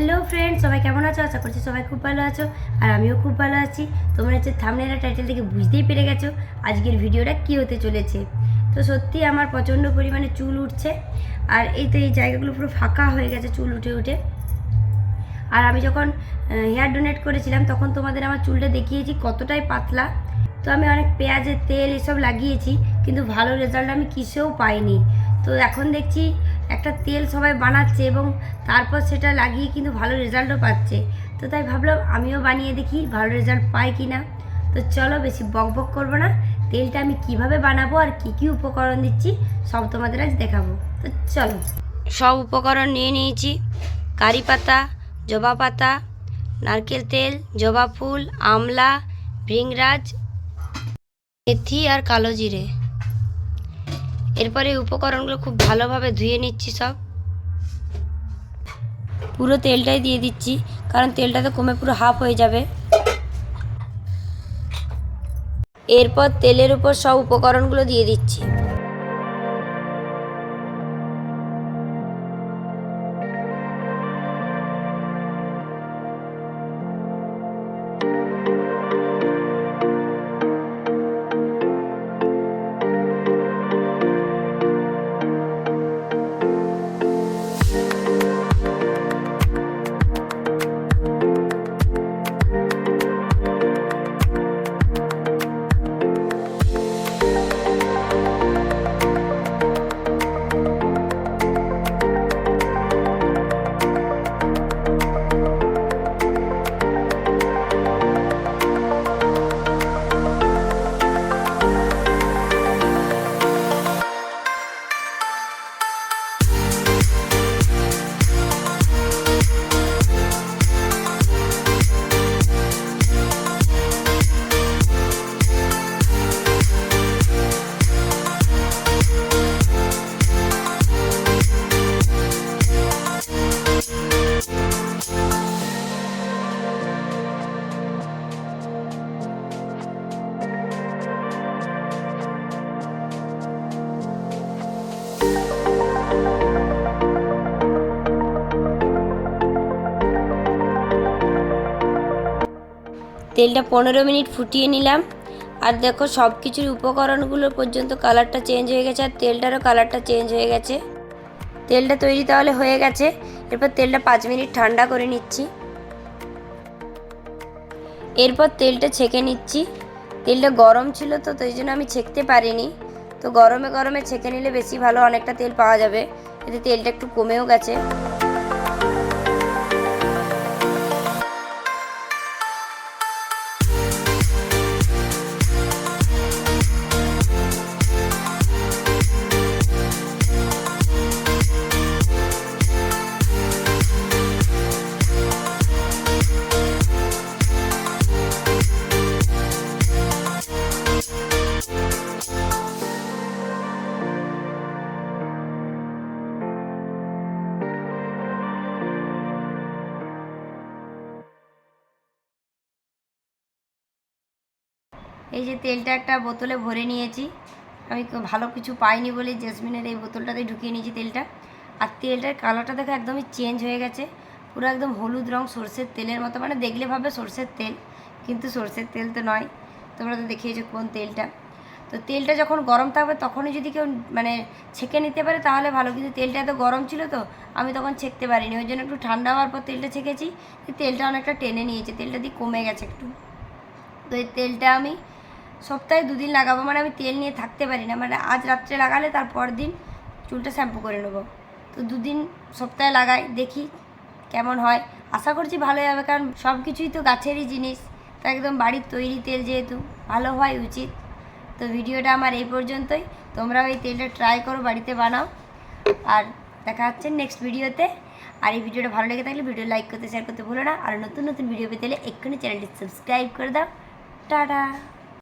Hello friend সবাই কেমন আছো? আশা করছি সবাই খুব ভালো আছো আর আমিও খুব ভালো আছি। তোমরা হচ্ছে থামনেলা টাইটেল থেকে বুঝতেই পেরে গেছো আজকের ভিডিওটা কী হতে চলেছে। তো সত্যি আমার প্রচণ্ড পরিমাণে চুল উঠছে আর এই তো এই জায়গাগুলো পুরো ফাঁকা হয়ে গেছে চুল উঠে উঠে। আর আমি যখন হেয়ার ডোনেট করেছিলাম তখন তোমাদের আমার চুলটা দেখিয়েছি কতটাই পাতলা। তো আমি অনেক পেঁয়াজের তেল এসব লাগিয়েছি কিন্তু ভালো রেজাল্ট আমি কিসেও পাইনি। তো এখন দেখছি একটা তেল সবাই বানাচ্ছে এবং তারপর সেটা লাগিয়ে কিন্তু ভালো রেজাল্টও পাচ্ছে। তো তাই ভাবলাম আমিও বানিয়ে দেখি ভালো রেজাল্ট পাই কি না তো চলো বেশি বক বক করব না। তেলটা আমি কীভাবে বানাবো আর কি কি উপকরণ দিচ্ছি, সব তোমাদের আজ দেখাবো। তো চলো। সব উপকরণ নিয়ে নিয়েছি। কারি পাতা, জবা পাতা, নারকেল তেল, জবা ফুল, আমলা, ভৃংরাজ, মেথি আর কালো জিরে। এরপরে উপকরণগুলো খুব ভালোভাবে ধুয়ে নিচ্ছি সব। পুরো তেলটাই দিয়ে দিচ্ছি, কারণ তেলটা তো কমে পুরো হাফ হয়ে যাবে। এরপর তেলের উপর সব উপকরণগুলো দিয়ে দিচ্ছি। তেলটা পনেরো মিনিট ফুটিয়ে নিলাম। আর দেখো সব কিছুর উপকরণগুলো পর্যন্ত কালারটা চেঞ্জ হয়ে গেছে আর তেলটারও কালারটা চেঞ্জ হয়ে গেছে। তেলটা তৈরি তাহলে হয়ে গেছে। এরপর তেলটা পাঁচ মিনিট ঠান্ডা করে নিচ্ছি। এরপর তেলটা ছেঁকে নিচ্ছি। তেলটা গরম ছিল তো তাই জন্য আমি ছেঁকতে পারিনি। তো গরমে গরমে ছেঁকে নিলে বেশি ভালো অনেকটা তেল পাওয়া যাবে। এতে তেলটা একটু কমেও গেছে। এই যে তেলটা একটা বোতলে ভরে নিয়েছি। আমি ভালো কিছু পাইনি বলে জেসমিনের এই বোতলটাতে ঢুকিয়ে নিয়েছি তেলটা। আর তেলটার কালারটা দেখো একদমই চেঞ্জ হয়ে গেছে। পুরো একদম হলুদ রং সর্ষের তেলের মতো। মানে দেখলে ভাবে সর্ষের তেল, কিন্তু সর্ষের তেল তো নয়। তোমরা তো দেখিয়েছো কোন তেলটা। তো তেলটা যখন গরম থাকবে তখনই যদি কেউ মানে ছেঁকে নিতে পারে তাহলে ভালো। কিন্তু তেলটা এত গরম ছিল তো, আমি তখন ছেঁকতে পারিনি। ওই জন্য একটু ঠান্ডা হওয়ার পর তেলটা ছেঁকেছি। তেলটা অনেকটা টেনে নিয়েছে। তেলটা দিয়ে কমে গেছে একটু। তো এই তেলটা আমি সপ্তাহে দুদিন লাগাবো মানে আমি তেল নিয়ে থাকতে পারি না। মানে আজ রাত্রে লাগালে তারপর দিন চুলটা শ্যাম্পু করে নেব। তো দুদিন সপ্তাহে লাগাই, দেখি কেমন হয়। আশা করছি ভালোই হবে, কারণ সব কিছুই তো গাছেরই জিনিস। তো একদম বাড়ির তৈরি তেল যেহেতু, ভালো হওয়াই উচিত। তো ভিডিওটা আমার এই পর্যন্তই। তোমরাও এই তেলটা ট্রাই করো, বাড়িতে বানাও। আর দেখা হচ্ছে নেক্সট ভিডিওতে। আর এই ভিডিওটা ভালো লেগে থাকলে ভিডিও লাইক করতে শেয়ার করতে ভুলো না। আর নতুন নতুন ভিডিও পেতে হলে এক্ষুনি চ্যানেলটি সাবস্ক্রাইব করে দাও। টাটা!